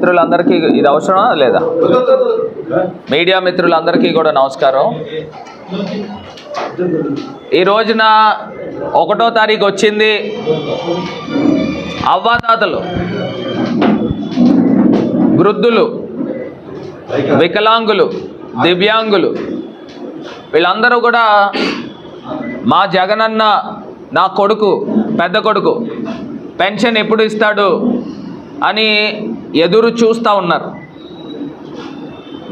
మిత్రులందరికీ ఇది అవసరమా? లేదా? మీడియా మిత్రులందరికీ కూడా నమస్కారం. ఈ రోజున ఒకటో తారీఖు వచ్చింది అవ్వాతాతలు వృద్ధులు వికలాంగులు దివ్యాంగులు వీళ్ళందరూ కూడా మా జగనన్న నా కొడుకు పెద్ద కొడుకు పెన్షన్ ఎప్పుడు ఇస్తాడు? అని ఎదురు చూస్తూ ఉన్నారు.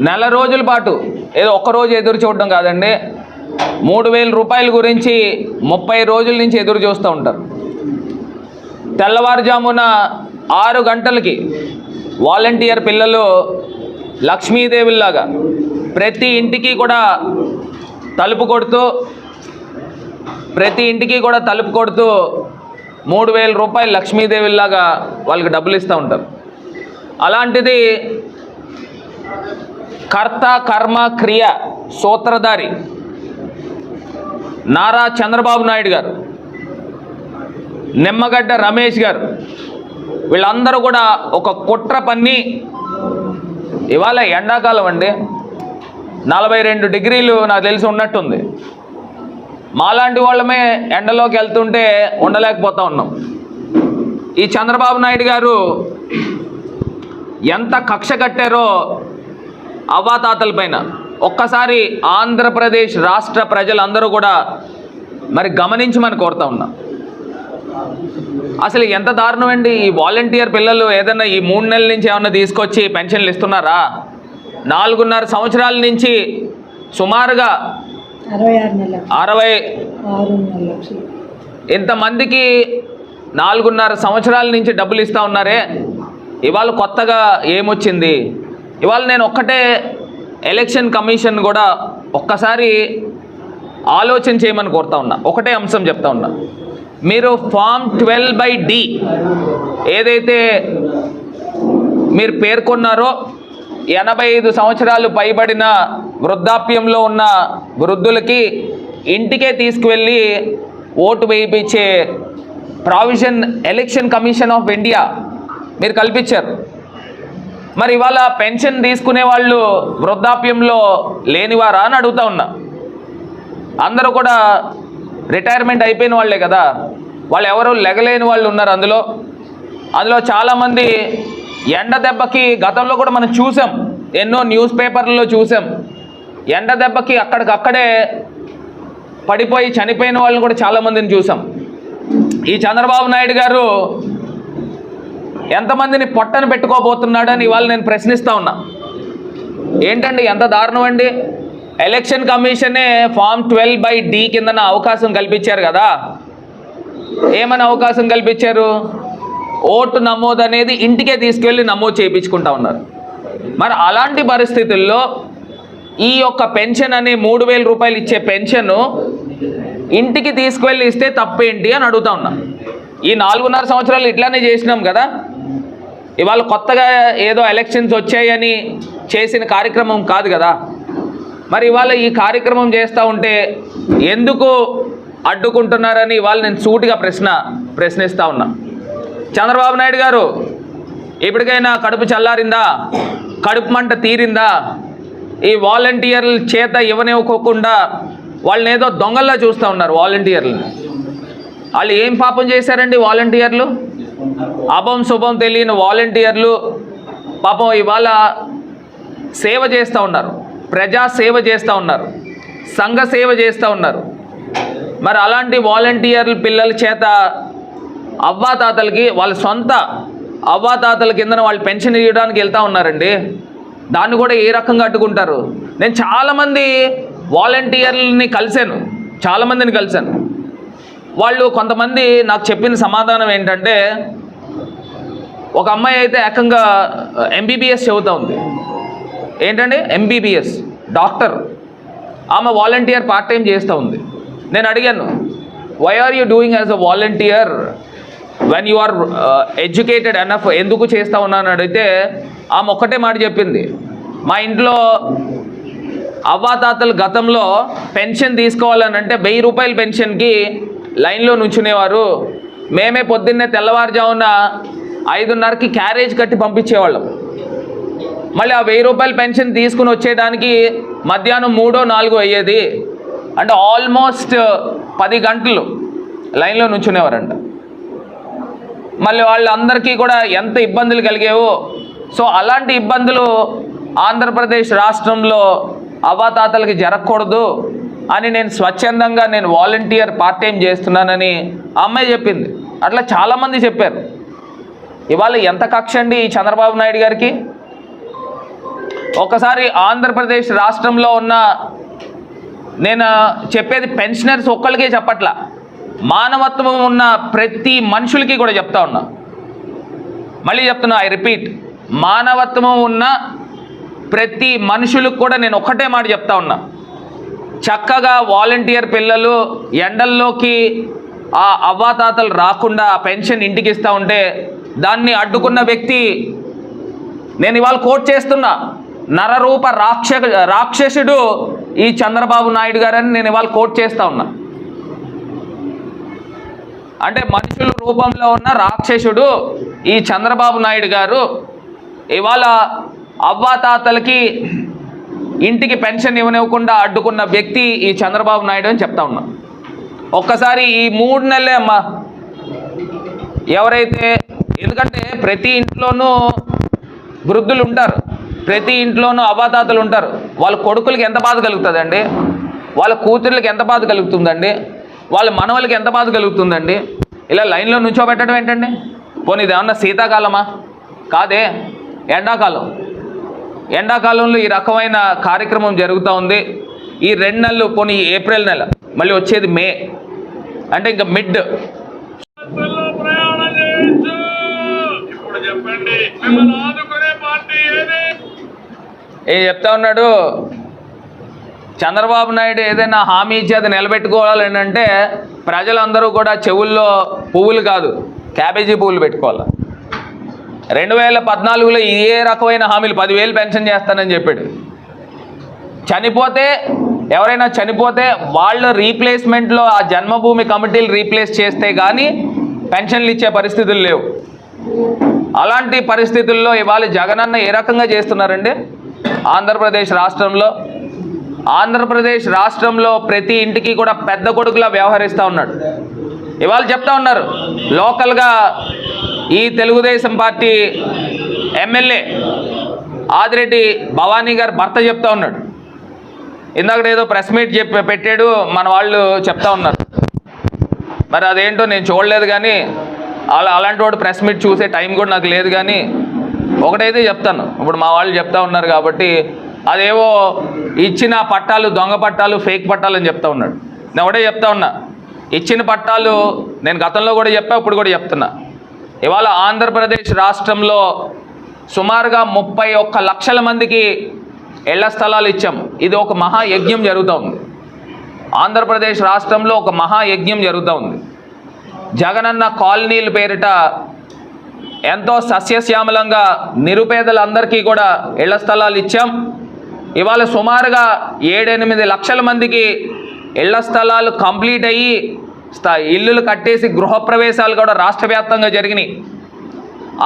నెల రోజుల పాటు ఏదో ఒక్క రోజు ఎదురు చూడడం కాదండి మూడు వేల రూపాయల గురించి ముప్పై రోజుల నుంచి ఎదురు చూస్తూ ఉంటారు. తెల్లవారుజామున ఆరు గంటలకి వాలంటీర్ పిల్లలు లక్ష్మీదేవిలాగా ప్రతి ఇంటికి కూడా తలుపు కొడుతూ ప్రతి ఇంటికి కూడా తలుపు కొడుతూ మూడు వేల రూపాయలు లక్ష్మీదేవిలాగా వాళ్ళకి డబ్బులు ఇస్తూ ఉంటారు. అలాంటిది కర్త కర్మ క్రియ సూత్రధారి నారా చంద్రబాబు నాయుడు గారు నిమ్మగడ్డ రమేష్ గారు వీళ్ళందరూ కూడా ఒక కుట్ర పన్ని ఇవాళ ఎండాకాలం అండి. నలభై రెండు డిగ్రీలు నాకు తెలిసి ఉన్నట్టుంది. మాలాంటి వాళ్ళమే ఎండలోకి వెళ్తుంటే ఉండలేకపోతా ఉన్నాం. ఈ చంద్రబాబు నాయుడు గారు ఎంత కక్ష కట్టారో అవ్వాతాతల పైన. ఒక్కసారి ఆంధ్రప్రదేశ్ రాష్ట్ర ప్రజలందరూ కూడా మరి గమనించమని కోరుతా ఉన్నాం. అసలు ఎంత దారుణం అండి ఈ వాలంటీర్ పిల్లలు ఏదైనా ఈ మూడు నెలల నుంచి ఏమన్నా తీసుకొచ్చి పెన్షన్లు ఇస్తున్నారా? నాలుగున్నర సంవత్సరాల నుంచి సుమారుగా అరవై ఇంతమందికి నాలుగున్నర సంవత్సరాల నుంచి డబ్బులు ఇస్తూ ఉన్నారే. ఇవాళ కొత్తగా ఏమొచ్చింది? ఇవాళ నేను ఒక్కటే ఎలక్షన్ కమిషన్ కూడా ఒక్కసారి ఆలోచన చేయమని కోరుతా ఉన్నా. ఒకటే అంశం చెప్తా ఉన్నా. మీరు ఫామ్ ట్వెల్వ్ బై డి ఏదైతే మీరు పేర్కొన్నారో ఎనభై ఐదు సంవత్సరాలు పైబడిన వృద్ధాప్యంలో ఉన్న వృద్ధులకి ఇంటికే తీసుకువెళ్ళి ఓటు వేయించే provision Election Commission of India మీరు కల్పించారు. మరి ఇవాళ పెన్షన్ తీసుకునే వాళ్ళు వృద్ధాప్యంలో లేనివారా అని అడుగుతా ఉన్నా. అందరూ కూడా రిటైర్మెంట్ అయిపోయిన వాళ్ళే కదా. వాళ్ళు ఎవరు లెగలేని వాళ్ళు ఉన్నారు అందులో. అందులో చాలామంది ఎండ దెబ్బకి గతంలో కూడా మనం చూసాం. ఎన్నో న్యూస్ పేపర్లలో చూసాం. ఎండ దెబ్బకి అక్కడికక్కడే పడిపోయి చనిపోయిన వాళ్ళని కూడా చాలామందిని చూసాం. ఈ చంద్రబాబు నాయుడు గారు ఎంతమందిని పొట్టను పెట్టుకోబోతున్నాడని ఇవాళ నేను ప్రశ్నిస్తూ ఉన్నా. ఏంటండి ఎంత దారుణం అండి? ఎలక్షన్ కమిషనే ఫామ్ ట్వెల్వ్ బై డి కిందన అవకాశం కల్పించారు కదా. ఏమని అవకాశం కల్పించారు? ఓటు నమోదు అనేది ఇంటికే తీసుకెళ్ళి నమోదు చేయించుకుంటా ఉన్నారు. మరి అలాంటి పరిస్థితుల్లో ఈ యొక్క పెన్షన్ అనే మూడు వేల రూపాయలు ఇచ్చే పెన్షన్ ఇంటికి తీసుకువెళ్ళి ఇస్తే తప్పేంటి అని అడుగుతా ఉన్నా. ఈ నాలుగున్నర సంవత్సరాలు ఇట్లానే చేసినాం కదా. ఇవాళ కొత్తగా ఏదో ఎలక్షన్స్ వచ్చాయని చేసిన కార్యక్రమం కాదు కదా. మరి ఇవాళ ఈ కార్యక్రమం చేస్తూ ఉంటే ఎందుకు అడ్డుకుంటున్నారని ఇవాళ నేను సూటిగా ప్రశ్న ప్రశ్నిస్తూ ఉన్నా. చంద్రబాబు నాయుడు గారు ఇప్పటికైనా కడుపు చల్లారిందా? కడుపు మంట తీరిందా? ఈ వాలంటీర్ల చేత ఇవ్వనివ్వకోకుండా వాళ్ళని ఏదో దొంగల్లా చూస్తూ ఉన్నారు వాలంటీర్లను వాళ్ళు ఏం పాపం చేశారండి వాలంటీర్లు అభం శుభం తెలియని వాలంటీర్లు పాపం ఇవాళ సేవ చేస్తూ ఉన్నారు. ప్రజా సేవ చేస్తూ ఉన్నారు. సంఘ సేవ చేస్తూ ఉన్నారు. మరి అలాంటి వాలంటీర్ల పిల్లల చేత అవ్వాతాతలకి వాళ్ళ సొంత అవ్వాతాతల కిందన వాళ్ళు పెన్షన్ ఇవ్వడానికి వెళ్తూ ఉన్నారండి. దాన్ని కూడా ఏ రకంగా అడ్డుకుంటారు? నేను చాలామంది వాలంటీర్లని కలిశాను. చాలామందిని కలిశాను. వాళ్ళు కొంతమంది నాకు చెప్పిన సమాధానం ఏంటంటే ఒక అమ్మాయి అయితే ఏకంగా ఎంబీబీఎస్ చదువుతూ ఉంది. ఏంటంటే ఎంబీబీఎస్ డాక్టర్. ఆమె వాలంటీర్ పార్ట్ టైం చేస్తూ ఉంది. నేను అడిగాను why are you doing as a volunteer when you are educated enough ఎందుకు చేస్తూ ఉన్నాను అడిగితే ఆమె ఒక్కటే మాట చెప్పింది. మా ఇంట్లో అవ్వాతాతలు గతంలో పెన్షన్ తీసుకోవాలని అంటే వెయ్యి రూపాయల పెన్షన్కి లైన్లో నుంచునేవారు. మేమే పొద్దున్నే తెల్లవారుజామున ఐదున్నరకి క్యారేజ్ కట్టి పంపించేవాళ్ళం. మళ్ళీ ఆ వెయ్యి రూపాయల పెన్షన్ తీసుకుని వచ్చేయడానికి మధ్యాహ్నం మూడో నాలుగో అయ్యేది. అంటే ఆల్మోస్ట్ పది గంటలు లైన్లో నుంచునేవారంట. మళ్ళీ వాళ్ళందరికీ కూడా ఎంత ఇబ్బందులు కలిగేవో సో అలాంటి ఇబ్బందులు ఆంధ్రప్రదేశ్ రాష్ట్రంలో అవాతాతలకి జరగకూడదు అని నేను స్వచ్ఛందంగా నేను వాలంటీర్ పార్ట్ టైం చేస్తున్నానని అమ్మాయి చెప్పింది. అట్లా చాలామంది చెప్పారు. ఇవాళ ఎంత కక్ష అండి ఈ చంద్రబాబు నాయుడు గారికి? ఒకసారి ఆంధ్రప్రదేశ్ రాష్ట్రంలో ఉన్న నేను చెప్పేది పెన్షనర్స్ ఒక్కళ్ళకే చెప్పట్లా. మానవత్వం ఉన్న ప్రతి మనుషులకి కూడా చెప్తా ఉన్నా. మళ్ళీ చెప్తున్నా ఐ రిపీట్ మానవత్వం ఉన్న ప్రతి మనుషులకు కూడా నేను ఒకటే మాట చెప్తా ఉన్నా. చక్కగా వాలంటీర్ పిల్లలు ఎండల్లోకి ఆ అవ్వాతాతలు రాకుండా పెన్షన్ ఇంటికి ఇస్తూ ఉంటే దాన్ని అడ్డుకున్న వ్యక్తి నేను ఇవాళ కోట్ చేస్తున్నా. నరరూప రాక్ష రాక్షసుడు ఈ చంద్రబాబు నాయుడు గారని నేను ఇవాళ కోట్ చేస్తూ ఉన్నా. అంటే మనుషుల రూపంలో ఉన్న రాక్షసుడు ఈ చంద్రబాబు నాయుడు గారు ఇవాళ అవ్వాతాతలకి ఇంటికి పెన్షన్ ఇవ్వనివ్వకుండా అడ్డుకున్న వ్యక్తి ఈ చంద్రబాబు నాయుడు అని చెప్తా ఉన్నా. ఒక్కసారి ఈ మూడు నెలలే అమ్మా ఎవరైతే ఎందుకంటే ప్రతి ఇంట్లోనూ వృద్ధులు ఉంటారు ప్రతి ఇంట్లోనూ అవ్వాతాతలు ఉంటారు వాళ్ళ కొడుకులకి ఎంత బాధ కలుగుతుందండి? వాళ్ళ కూతుర్లకి ఎంత బాధ కలుగుతుందండి? వాళ్ళ మనవలకి ఎంత బాధ కలుగుతుందండి? ఇలా లైన్లో నుంచోబెట్టడం ఏంటండి? పోనీ ఇది ఏమన్నా శీతాకాలమా? కాదే. ఎండాకాలం. ఎండాకాలంలో ఈ రకమైన కార్యక్రమం జరుగుతూ ఉంది. ఈ రెండు నెలలు పోనీ ఏప్రిల్ నెల మళ్ళీ వచ్చేది మే అంటే ఇంకా మిడ్. ఏం చెప్తా ఉన్నాడు చంద్రబాబు నాయుడు ఏదైనా హామీ ఇచ్చి అది నిలబెట్టుకోవాలని అంటే ప్రజలందరూ కూడా చెవుల్లో పువ్వులు కాదు క్యాబేజీ పువ్వులు పెట్టుకోవాలి? రెండు వేల పద్నాలుగులో ఏ రకమైన హామీలు పదివేలు పెన్షన్ చేస్తానని చెప్పాడు. చనిపోతే ఎవరైనా చనిపోతే వాళ్ళ రీప్లేస్మెంట్లో ఆ జన్మభూమి కమిటీలు రీప్లేస్ చేస్తే కానీ పెన్షన్లు ఇచ్చే పరిస్థితులు లేవు. అలాంటి పరిస్థితుల్లో ఇవాళ జగనన్న ఏ రకంగా చేస్తున్నారండి? ఆంధ్రప్రదేశ్ రాష్ట్రంలో. ఆంధ్రప్రదేశ్ రాష్ట్రంలో ప్రతి ఇంటికి కూడా పెద్ద కొడుకులా వ్యవహరిస్తూ ఉన్నాడు. ఇవాళ చెప్తా ఉన్నారు లోకల్గా ఈ తెలుగుదేశం పార్టీ ఎమ్మెల్యే ఆదిరెడ్డి భవానీ గారు భర్త చెప్తా ఉన్నాడు. ఇందాక ఏదో ప్రెస్ మీట్ చెప్పి పెట్టాడు మన వాళ్ళు చెప్తా ఉన్నారు. మరి అదేంటో నేను చూడలేదు కానీ అలా అలాంటి వాడు ప్రెస్ మీట్ చూసే టైం కూడా నాకు లేదు కానీ ఒకటైతే చెప్తాను. ఇప్పుడు మా వాళ్ళు చెప్తా ఉన్నారు కాబట్టి అదేవో ఇచ్చిన పట్టాలు దొంగ పట్టాలు ఫేక్ పట్టాలు అని చెప్తా ఉన్నాడు. నేను ఒకటే చెప్తా ఉన్నా. ఇచ్చిన పట్టాలు నేను గతంలో కూడా చెప్పా ఇప్పుడు కూడా చెప్తున్నా. ఇవాళ ఆంధ్రప్రదేశ్ రాష్ట్రంలో సుమారుగా ముప్పై ఒక్క లక్షల మందికి ఇళ్ళ స్థలాలు ఇచ్చాం. ఇది ఒక మహాయజ్ఞం జరుగుతూ ఉంది ఆంధ్రప్రదేశ్ రాష్ట్రంలో ఒక మహాయజ్ఞం జరుగుతూ ఉంది జగనన్న కాలనీల పేరిట ఎంతో సస్యశ్యామలంగా నిరుపేదలందరికీ కూడా ఇళ్ళ స్థలాలు ఇచ్చాం. ఇవాళ సుమారుగా ఏడెనిమిది లక్షల మందికి ఇళ్ళ స్థలాలు కంప్లీట్ అయ్యి స్థాయి ఇల్లులు కట్టేసి గృహప్రవేశాలు కూడా రాష్ట్ర వ్యాప్తంగా జరిగినాయి.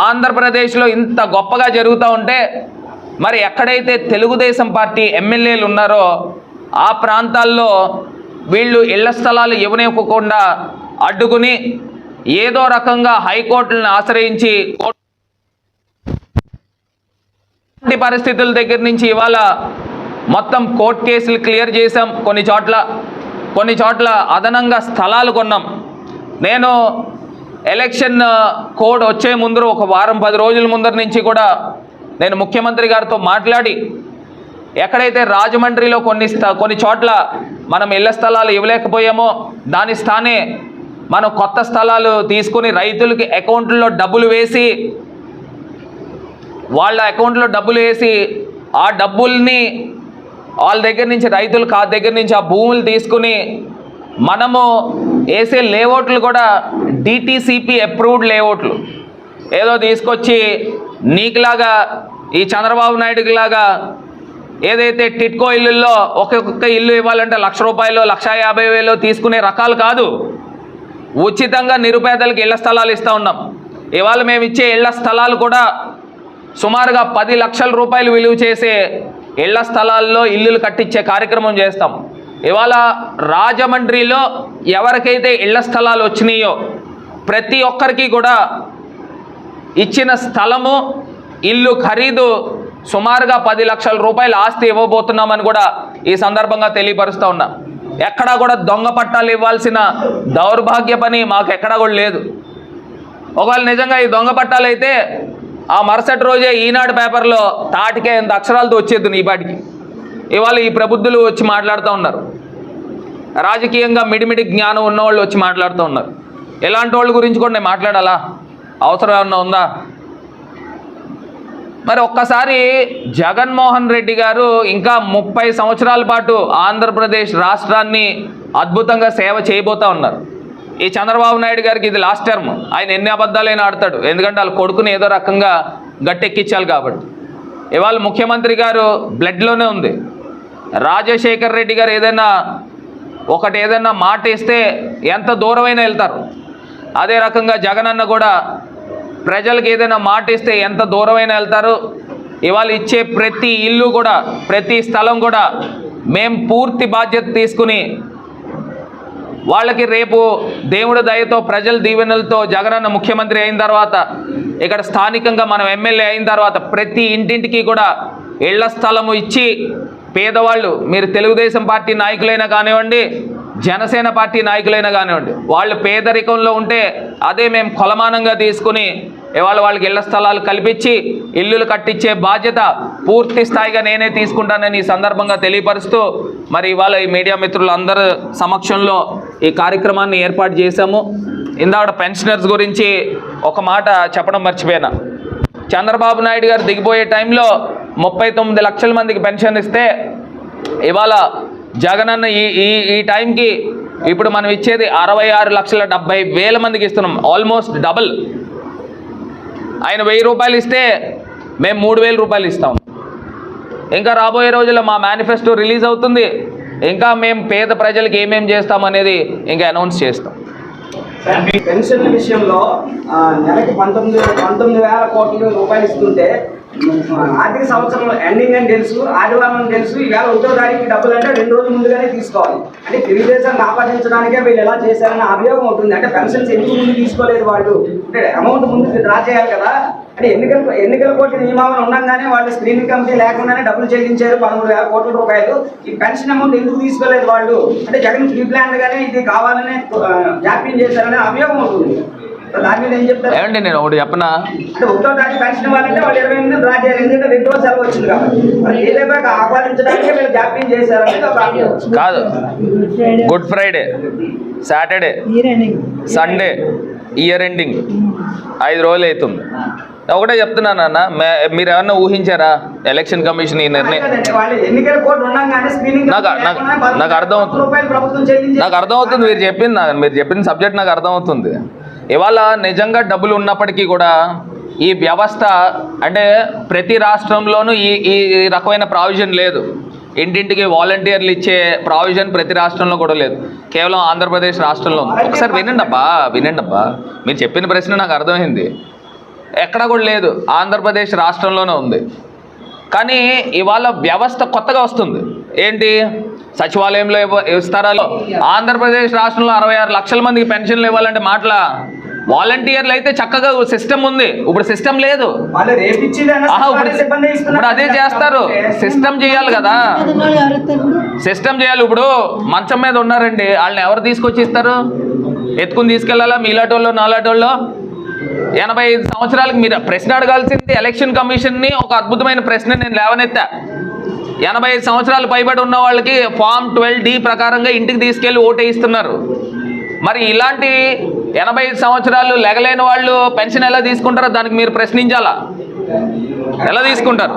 ఆంధ్రప్రదేశ్లో ఇంత గొప్పగా జరుగుతూ ఉంటే మరి ఎక్కడైతే తెలుగుదేశం పార్టీ ఎమ్మెల్యేలు ఉన్నారో ఆ ప్రాంతాల్లో వీళ్ళు ఇళ్ళ స్థలాలు ఇవ్వనివ్వకుండా అడ్డుకుని ఏదో రకంగా హైకోర్టులను ఆశ్రయించి కోర్టు పరిస్థితుల దగ్గర నుంచి ఇవాళ మొత్తం కోర్టు కేసులు క్లియర్ చేశాం కొన్ని చోట్ల. కొన్ని చోట్ల అదనంగా స్థలాలు కొన్నాం. నేను ఎలక్షన్ కోడ్ వచ్చే ముందర ఒక వారం పది రోజుల ముందర నుంచి కూడా నేను ముఖ్యమంత్రి గారితో మాట్లాడి ఎక్కడైతే రాజమండ్రిలో కొన్ని స్థ కొన్ని చోట్ల మనం ఇళ్ళ స్థలాలు ఇవ్వలేకపోయామో దాని స్థానే మనం కొత్త స్థలాలు తీసుకుని రైతులకి అకౌంట్లో డబ్బులు వేసి వాళ్ళ అకౌంట్లో డబ్బులు వేసి ఆ డబ్బుల్ని వాళ్ళ దగ్గర నుంచి రైతులు కా దగ్గర నుంచి ఆ భూములు తీసుకుని మనము వేసే లేఅవుట్లు కూడా డిటీసీపీ అప్రూవ్డ్ లేఅవుట్లు. ఏదో తీసుకొచ్చి నీకులాగా ఈ చంద్రబాబు నాయుడుకి లాగా ఏదైతే టిట్కో ఇల్లుల్లో ఒక్కొక్క ఇల్లు ఇవ్వాలంటే లక్ష రూపాయలు లక్ష యాభై వేలు తీసుకునే రకాలు కాదు. ఉచితంగా నిరుపేదలకు ఇళ్ళ స్థలాలు ఇస్తూ ఉన్నాం. ఇవాళ మేము ఇచ్చే ఇళ్ళ స్థలాలు కూడా సుమారుగా పది లక్షల రూపాయలు విలువ చేసే ఇళ్ళ స్థలాల్లో ఇల్లులు కట్టించే కార్యక్రమం చేస్తాం. ఇవాళ రాజమండ్రిలో ఎవరికైతే ఇళ్ళ స్థలాలు వచ్చినాయో ప్రతి ఒక్కరికి కూడా ఇచ్చిన స్థలము ఇల్లు ఖరీదు సుమారుగా పది లక్షల రూపాయల ఆస్తి ఇవ్వబోతున్నామని కూడా ఈ సందర్భంగా తెలియపరుస్తూ ఉన్నా. ఎక్కడా కూడా దొంగ పట్టాలు ఇవ్వాల్సిన దౌర్భాగ్య పని మాకు ఎక్కడా కూడా లేదు. ఒకవేళ నిజంగా ఈ దొంగ పట్టాలు అయితే ఆ మరుసటి రోజే ఈనాడు పేపర్లో తాటికే ఎంత అక్షరాలతో వచ్చేది ఈ పాటికి ఇవాళ ఈ ప్రబుద్ధులు వచ్చి మాట్లాడుతూ ఉన్నారు. రాజకీయంగా మిడిమిడి జ్ఞానం ఉన్నవాళ్ళు వచ్చి మాట్లాడుతూ ఉన్నారు. ఎలాంటి వాళ్ళ గురించి కూడా నేను మాట్లాడాలా? అవసరం ఏమన్నా ఉందా? మరి ఒక్కసారి జగన్మోహన్ రెడ్డి గారు ఇంకా ముప్పై సంవత్సరాల పాటు ఆంధ్రప్రదేశ్ రాష్ట్రాన్ని అద్భుతంగా సేవ చేయబోతా ఉన్నారు. ఈ చంద్రబాబు నాయుడు గారికి ఇది లాస్ట్ టర్మ్ ఆయన ఎన్ని అబద్ధాలైనా ఆడతాడు. ఎందుకంటే వాళ్ళ కొడుకుని ఏదో రకంగా గట్టెక్కించాలి కాబట్టి. ఇవాళ ముఖ్యమంత్రి గారు బ్లడ్లోనే ఉంది. రాజశేఖర్ రెడ్డి గారు ఏదైనా ఒకటి ఏదైనా మాట ఇస్తే ఎంత దూరమైనా వెళ్తారు. అదే రకంగా జగనన్న కూడా ప్రజలకు ఏదైనా మాట ఇస్తే ఎంత దూరమైనా వెళ్తారు. ఇవాళ ఇచ్చే ప్రతి ఇల్లు కూడా ప్రతి స్థలం కూడా మేము పూర్తి బాధ్యత తీసుకుని వాళ్ళకి రేపు దేవుడి దయతో ప్రజల దీవెనలతో జగనన్న ముఖ్యమంత్రి అయిన తర్వాత ఇక్కడ స్థానికంగా మనం ఎమ్మెల్యే అయిన తర్వాత ప్రతి ఇంటింటికి కూడా ఇళ్ళ స్థలము ఇచ్చి పేదవాళ్ళు మీరు తెలుగుదేశం పార్టీ నాయకులైనా కానివ్వండి జనసేన పార్టీ నాయకులైనా కానివ్వండి వాళ్ళు పేదరికంలో ఉంటే అదే మేము కొలమానంగా తీసుకుని ఇవాళ వాళ్ళకి ఇళ్ళ స్థలాలు కల్పించి ఇల్లులు కట్టించే బాధ్యత పూర్తి స్థాయిగా నేనే తీసుకుంటానని ఈ సందర్భంగా తెలియపరుస్తూ మరి ఇవాళ ఈ మీడియా మిత్రులందరి సమక్షంలో ఈ కార్యక్రమాన్ని ఏర్పాటు చేశాము. ఇందాక పెన్షనర్స్ గురించి ఒక మాట చెప్పడం మర్చిపోయినా. చంద్రబాబు నాయుడు గారు దిగిపోయే టైంలో ముప్పై తొమ్మిది లక్షల మందికి పెన్షన్ ఇస్తే ఇవాళ జగనన్న ఈ ఈ ఈ టైంకి ఇప్పుడు మనం ఇచ్చేది అరవై ఆరు లక్షల డెబ్బై వేల మందికి ఇస్తున్నాం. Almost double. ఆయన వెయ్యి రూపాయలు ఇస్తే మేము మూడు వేల రూపాయలు ఇస్తాం. ఇంకా రాబోయే రోజుల్లో మా మేనిఫెస్టో రిలీజ్ అవుతుంది. ఇంకా మేము పేద ప్రజలకు ఏమేం చేస్తాం అనేది ఇంకా అనౌన్స్ చేస్తాం. పెన్షన్ విషయంలో నెలకి పంతొమ్మిది పంతొమ్మిది వేల కోట్ల రూపాయలు ఇస్తుంటే ఆర్థిక సంవత్సరం ఎండింగ్ అని తెలుసు ఆదివారం తెలుసు ఈవేళ ఒకటో తారీఖు డబ్బులు అంటే రెండు రోజులు ముందుగానే తీసుకోవాలి. అంటే తెలుగుదేశాన్ని ఆపాదించడానికే వీళ్ళు ఎలా చేశారని అభియోగం ఉంటుంది. అంటే పెన్షన్స్ ఎందుకు ముందు తీసుకోలేదు వాళ్ళు? అంటే అమౌంట్ ముందు డ్రా చేయాలి కదా. అంటే ఎన్నికల ఎన్నికల కోర్టు నియమావళి ఉండగానే వాళ్ళు స్క్రీనింగ్ కమిటీ లేకుండానే డబ్బులు చెల్లించారు. పదమూడు వేల కోట్ల రూపాయలు. ఈ పెన్షన్ అమౌంట్ ఎందుకు తీసుకోలేదు వాళ్ళు? అంటే జగన్ ప్రీ ప్లాన్ గానే ఇది కావాలనే జాప్యం చేశారనే అభియోగం ఉంటుంది. ఏమండి నేను ఒకటి చెప్పనా? కాదు. Good Friday Saturday Sunday year ending. ఐదు రోజులు అవుతుంది. ఒకటే చెప్తున్నాను అన్న మే- మీరు ఏమన్నా ఊహించారా? ఎలక్షన్ కమిషన్ ఈ నిర్ణయం నాకు- నాకు- నాకు అర్థం అవుతుంది. రూపాయలు ప్రభుత్వం చెల్లించి నాకు అర్థమవుతుంది మీరు చెప్పింది నాకు మీరు చెప్పిన సబ్జెక్ట్ నాకు అర్థమవుతుంది. ఇవాళ నిజంగా డబ్బులు ఉన్నప్పటికీ కూడా ఈ వ్యవస్థ అంటే ప్రతి రాష్ట్రంలోనూ ఈ ఈ రకమైన ప్రావిజన్ లేదు. ఇంటింటికి వాలంటీర్లు ఇచ్చే ప్రావిజన్ ప్రతి రాష్ట్రంలో కూడా లేదు. కేవలం ఆంధ్రప్రదేశ్ రాష్ట్రంలో ఉంది. ఒకసారి వినండి అబ్బా వినండి అబ్బా మీరు చెప్పిన ప్రశ్న నాకు అర్థమైంది. ఎక్కడ కూడా లేదు. ఆంధ్రప్రదేశ్ రాష్ట్రంలోనే ఉంది. కానీ ఇవాళ వ్యవస్థ కొత్తగా వస్తుంది. ఏంటి? సచివాలయంలో ఇస్తారా? ఆంధ్రప్రదేశ్ రాష్ట్రంలో అరవై ఆరు లక్షల మందికి పెన్షన్లు ఇవ్వాలంటే మాటల? వాలంటీర్లు అయితే చక్కగా సిస్టమ్ ఉంది. ఇప్పుడు సిస్టమ్ లేదు. ఇప్పుడు అదే చేస్తారు. సిస్టమ్ చేయాలి కదా. సిస్టమ్ చేయాలి. ఇప్పుడు మంచం మీద ఉన్నారండి. వాళ్ళని ఎవరు తీసుకొచ్చి ఇస్తారు? ఎత్తుకుని తీసుకెళ్ళాలా మీలాటోళ్ళు నాలాటోళ్ళు? ఎనభై ఐదు సంవత్సరాలకు మీరు ప్రశ్న అడగాల్సింది ఎలక్షన్ కమిషన్ని ఒక అద్భుతమైన ప్రశ్న నేను లేవనెత్తా. ఎనభై ఐదు సంవత్సరాలు పైబడి ఉన్న వాళ్ళకి ఫామ్ ట్వెల్వ్ డి ప్రకారంగా ఇంటికి తీసుకెళ్ళి ఓటేయిస్తున్నారు మరి ఇలాంటి ఎనభై ఐదు సంవత్సరాలు లెగలేని వాళ్ళు పెన్షన్ ఎలా తీసుకుంటారో దానికి మీరు ప్రశ్నించాలా? ఎలా తీసుకుంటారు?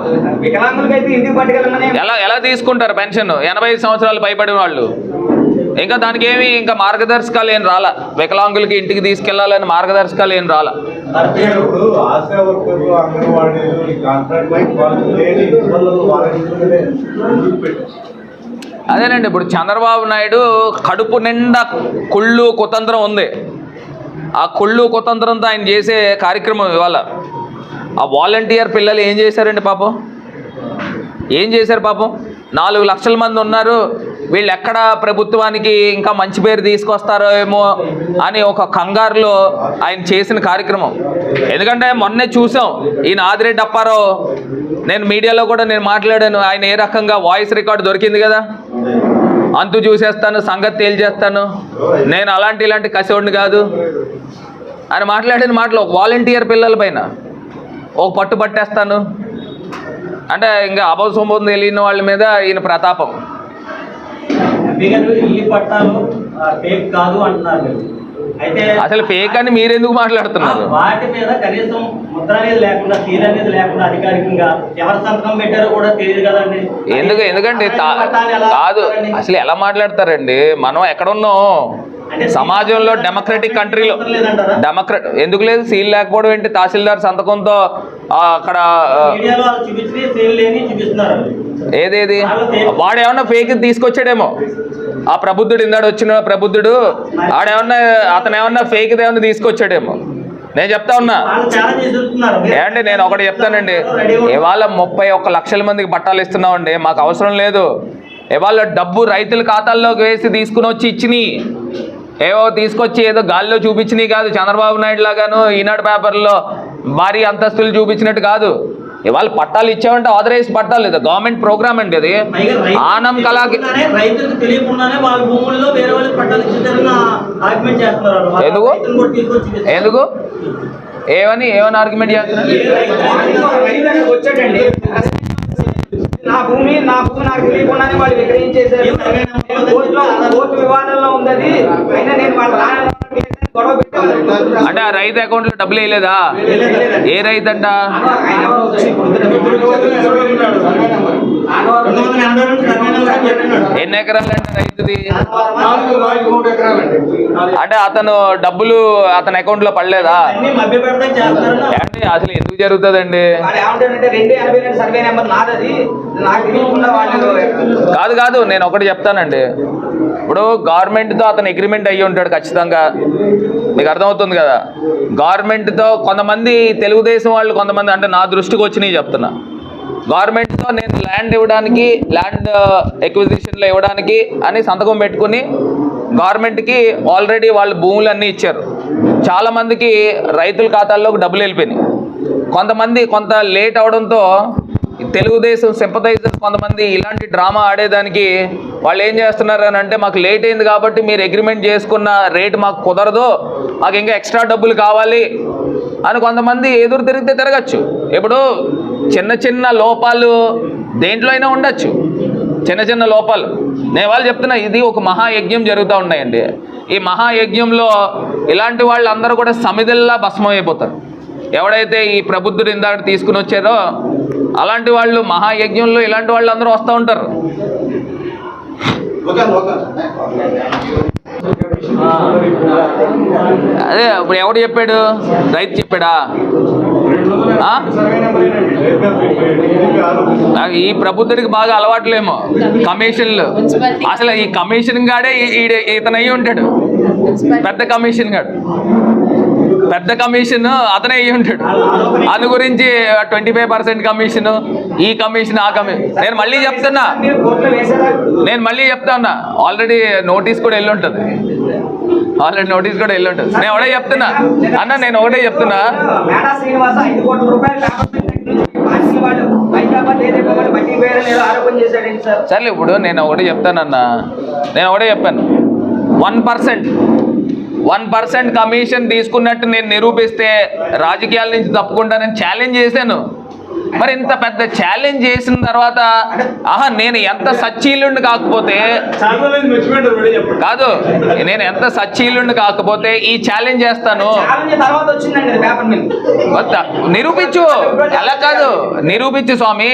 ఎలా ఎలా తీసుకుంటారు పెన్షన్? ఎనభై ఐదు సంవత్సరాలు పైబడిన వాళ్ళు. ఇంకా దానికి ఏమి ఇంకా మార్గదర్శకాలు ఏం రాలా? వికలాంగులకి ఇంటికి తీసుకెళ్ళాలని మార్గదర్శకాలు ఏం రాలా? ఇప్పుడు ఆశా వర్కర్లు అంగన్వాడీలు ఈ కాంట్రాక్ట్ వాళ్ళు లేని ఇబ్బందులు వాళ్ళకి పెట్టారు? అదేనండి ఇప్పుడు చంద్రబాబు నాయుడు కడుపు నిండా కుళ్ళు కుతంత్రం ఉంది. ఆ కుళ్ళు కుతంత్రంతో ఆయన చేసే కార్యక్రమం ఇవాళ. ఆ వాలంటీర్ పిల్లలు ఏం చేశారండి పాపం? ఏం చేశారు పాపం? నాలుగు లక్షల మంది ఉన్నారు. వీళ్ళు ఎక్కడ ప్రభుత్వానికి ఇంకా మంచి పేరు తీసుకొస్తారో ఏమో అని ఒక కంగారులో ఆయన చేసిన కార్యక్రమం. ఎందుకంటే మొన్నే చూసాం ఈయన ఆదిరెడ్డి అప్పారావు నేను మీడియాలో కూడా నేను మాట్లాడాను ఆయన ఏ రకంగా వాయిస్ రికార్డ్ దొరికింది కదా? అంతు చూసేస్తాను సంగతి తేల్చేస్తాను నేను అలాంటి ఇలాంటి కసివాడిని కాదు. ఆయన మాట్లాడిన మాటలు ఒక వాలంటీర్ పిల్లల పైన ఒక పట్టు పట్టేస్తాను. అంటే ఇంకా అభవసంబోధం తెలియని వాళ్ళ మీద ఈయన ప్రతాపం. ఎంపీ గారు ఈ పట్టాలు ఫేక్ కాదు అంటున్నారు మీరు. అయితే అసలు ఫేక్ అని మీరు ఎందుకు మాట్లాడుతున్నారు వాటి మీద కనీసం ముద్ర అనేది లేకుండా సీల్ అనేది లేకుండా అధికారికంగా ఎవరు సంతకం పెట్టారో కూడా తెలియదు కదండి. ఎందుకు ఎందుకంటే కాదు? అసలు ఎలా మాట్లాడతారండి? మనం ఎక్కడున్నాం? సమాజంలో డెమోక్రటిక్ కంట్రీలో? డెమోక్రట్ ఎందుకు లేదు? సీల్ లేకపోవడం ఏంటి? తహసీల్దార్ సంతకంతో అక్కడ ఏదేది? వాడు ఏమన్నా ఫేక్ తీసుకొచ్చాడేమో. ఆ ప్రబుద్ధుడు ఇందాడు వచ్చిన ప్రబుద్ధుడు ఆడేమన్నా అతను ఏమన్నా ఫేక్ ఏమన్నా తీసుకొచ్చాడేమో. నేను చెప్తా ఉన్నా. ఏమండి నేను ఒకటి చెప్తానండి. ఇవాళ ముప్పై ఒక్క లక్షల మందికి పట్టాలు ఇస్తున్నామండి. మాకు అవసరం లేదు. ఇవాళ డబ్బు రైతుల ఖాతాల్లోకి వేసి తీసుకుని వచ్చి ఇచ్చినాయి ఏవో తీసుకొచ్చి ఏదో గాల్లో చూపించినాయి కాదు చంద్రబాబు నాయుడు లాగాను ఈనాడు పేపర్లో భారీ అంతస్తులు చూపించినట్టు కాదు. ఇవాళ పట్టాలు ఇచ్చామంటే ఆథరైజ్ పట్టాలు. ఇది గవర్నమెంట్ ప్రోగ్రామ్ అండి అది. ఆనం కళాకి తెలియకుండానే రైతులకు తెలియకుండానే వాళ్ళ భూముల్లో వేరే వాళ్ళకి పట్టాలు ఇచ్చేదాన్ని ఆర్గ్యుమెంట్ చేస్తున్నారు వాళ్ళు. వాళ్ళ ఎందుకు? ఎందుకు? ఏమని? ఏమని ఆర్గ్యుమెంట్ చేస్తున్నారు? రైతు అక్కడికి వచ్చాడండి. నా భూమి నా భూమి నాకు తెలియకుండానే వాళ్ళు విక్రయించేశారు. కోర్టులో కోర్టు వివాదంలో ఉంది అది అయినా నేను వాళ్ళ రైతు అకౌంట్లో డబ్బులు వేయలేదా ఏ రైతు అంట ఎన్ని ఎకరాలు అంటే రైతుది? అంటే అతను డబ్బులు అతని అకౌంట్లో పడలేదా? అంటే అసలు ఎందుకు జరుగుతుందండి? కాదు కాదు నేను ఒకటి చెప్తానండి. ఇప్పుడు గవర్నమెంట్తో అతను అగ్రిమెంట్ అయ్యి ఉంటాడు ఖచ్చితంగా. మీకు అర్థమవుతుంది కదా? గవర్నమెంట్తో కొంతమంది తెలుగుదేశం వాళ్ళు కొంతమంది అంటే నా దృష్టికి వచ్చినాయి చెప్తున్నా. గవర్నమెంట్తో నేను ల్యాండ్ ఇవ్వడానికి ల్యాండ్ ఎక్విజిషన్లో ఇవ్వడానికి అని సంతకం పెట్టుకుని గవర్నమెంట్కి ఆల్రెడీ వాళ్ళు భూములన్నీ ఇచ్చారు. చాలామందికి రైతుల ఖాతాల్లోకి డబ్బులు వెళ్ళిపోయినాయి. కొంతమంది కొంత లేట్ అవడంతో ఈ తెలుగుదేశం సింపథైజర్స్ కొంతమంది ఇలాంటి డ్రామా ఆడేదానికి వాళ్ళు ఏం చేస్తున్నారు అని అంటే మాకు లేట్ అయింది కాబట్టి మీరు అగ్రిమెంట్ చేసుకున్న రేట్ మాకు కుదరదు మాకు ఇంకా ఎక్స్ట్రా డబ్బులు కావాలి అని కొంతమంది ఎదురు తిరిగితే తిరగచ్చు. ఇప్పుడు చిన్న చిన్న లోపాలు దేంట్లో అయినా ఉండొచ్చు. చిన్న చిన్న లోపాలు. నేను వాళ్ళు చెప్తున్నా ఇది ఒక మహాయజ్ఞం జరుగుతూ ఉన్నాయండి. ఈ మహాయజ్ఞంలో ఇలాంటి వాళ్ళు అందరూ కూడా సమిధల్లా భస్మం అయిపోతారు ఎవడైతే ఈ ప్రబుద్ధుడు ఇందాక తీసుకుని వచ్చారో అలాంటి వాళ్ళు మహాయజ్ఞంలో ఇలాంటి వాళ్ళు అందరూ వస్తూ ఉంటారు. అదే ఇప్పుడు ఎవడు చెప్పాడు? రైతు చెప్పాడా? నాకు ఈ ప్రభుత్వానికి బాగా అలవాట్లేమో కమిషన్లు. అసలు ఈ కమిషన్ గాడే ఈ- ఈడ- ఇతను అయ్యి ఉంటాడు పెద్ద కమిషన్ గాడు. పెద్ద కమిషన్ అతనే అయ్యి ఉంటాడు. అందు గురించి ట్వంటీ ఫైవ్ పర్సెంట్ కమిషన్ ఈ కమిషన్ ఆ కమిషన్ నేను మళ్ళీ చెప్తున్నా. నేను మళ్ళీ చెప్తా ఉన్నా ఆల్రెడీ నోటీస్ కూడా వెళ్ళి ఉంటుంది. ఆల్రెడీ నోటీస్ కూడా వెళ్ళి ఉంటుంది. నేను ఒకటే చెప్తున్నా. అన్న నేను ఒకటే చెప్తున్నా. సర్లే ఇప్పుడు నేను ఒకటే చెప్తానన్నా. నేను ఒకటే చెప్పాను. One percent one percent commission తీసుకున్నట్టు నేను నిరూపిస్తే రాజకీయాల నుంచి తప్పుకుంటానని ఛాలెంజ్ చేశాను. మరి ఇంత పెద్ద ఛాలెంజ్ చేసిన తర్వాత ఆహా నేను ఎంత సచ్చీలుండి కాకపోతే కాదు నేను ఎంత సచ్చీలుండి కాకపోతే ఈ ఛాలెంజ్ చేస్తాను? నిరూపించు. అలా కాదు నిరూపించు స్వామి.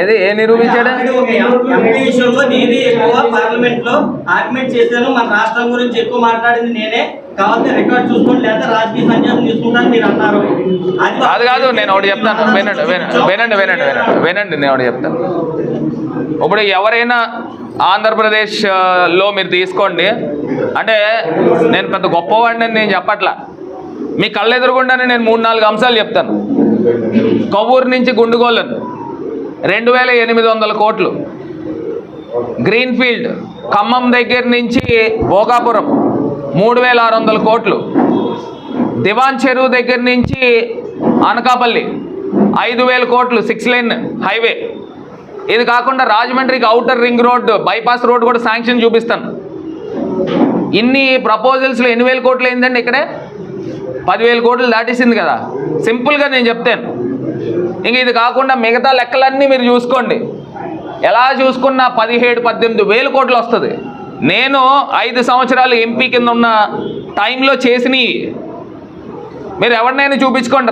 ఏది ఏ నిరూపించాడు? పార్లమెంట్లో ఆర్గ్యుమెంట్ చేశాను. మన రాష్ట్రం గురించి ఎక్కువ మాట్లాడింది నేనే. కావాలంటే రికార్డ్ చూసుకోండి లేదా రాజకీయ సన్యాసం తీసుకుంటాను మీరు అన్నారు. అది కాదు నేను ఒకటి చెప్తాను. వినండి వినండి వినండి వినండి వినండి నేను ఒకటి చెప్తాను. ఇప్పుడు ఎవరైనా ఆంధ్రప్రదేశ్లో మీరు తీసుకోండి. అంటే నేను పెద్ద గొప్పవాడిని నేను చెప్పట్లా. మీ కళ్ళు ఎదురుగుండానే నేను మూడు నాలుగు అంశాలు చెప్తాను. కొవ్వూరు నుంచి గుండుగోలను రెండు వేల ఎనిమిది వందల కోట్లు. గ్రీన్ఫీల్డ్ ఖమ్మం దగ్గర నుంచి భోగాపురం. మూడు వేల ఆరు వందల కోట్లు. దివాన్ చెరువు దగ్గర నుంచి అనకాపల్లి ఐదు వేల కోట్లు సిక్స్ లైన్ హైవే. ఇది కాకుండా రాజమండ్రికి outer ring road bypass road కూడా శాంక్షన్ చూపిస్తాను. ఇన్ని ప్రపోజల్స్లో ఎన్ని వేల కోట్లు అయిందండి ఇక్కడే. పదివేల కోట్లు దాటేసింది కదా. సింపుల్గా నేను చెప్తాను. ఇంక ఇది కాకుండా మిగతా లెక్కలన్నీ మీరు చూసుకోండి. ఎలా చూసుకున్నా పదిహేడు పద్దెనిమిది వేల కోట్లు వస్తుంది. నేను ఐదు సంవత్సరాలు ఎంపీ కింద ఉన్న టైంలో చేసినవి. మీరు ఎవరినైనా చూపించుకోండి.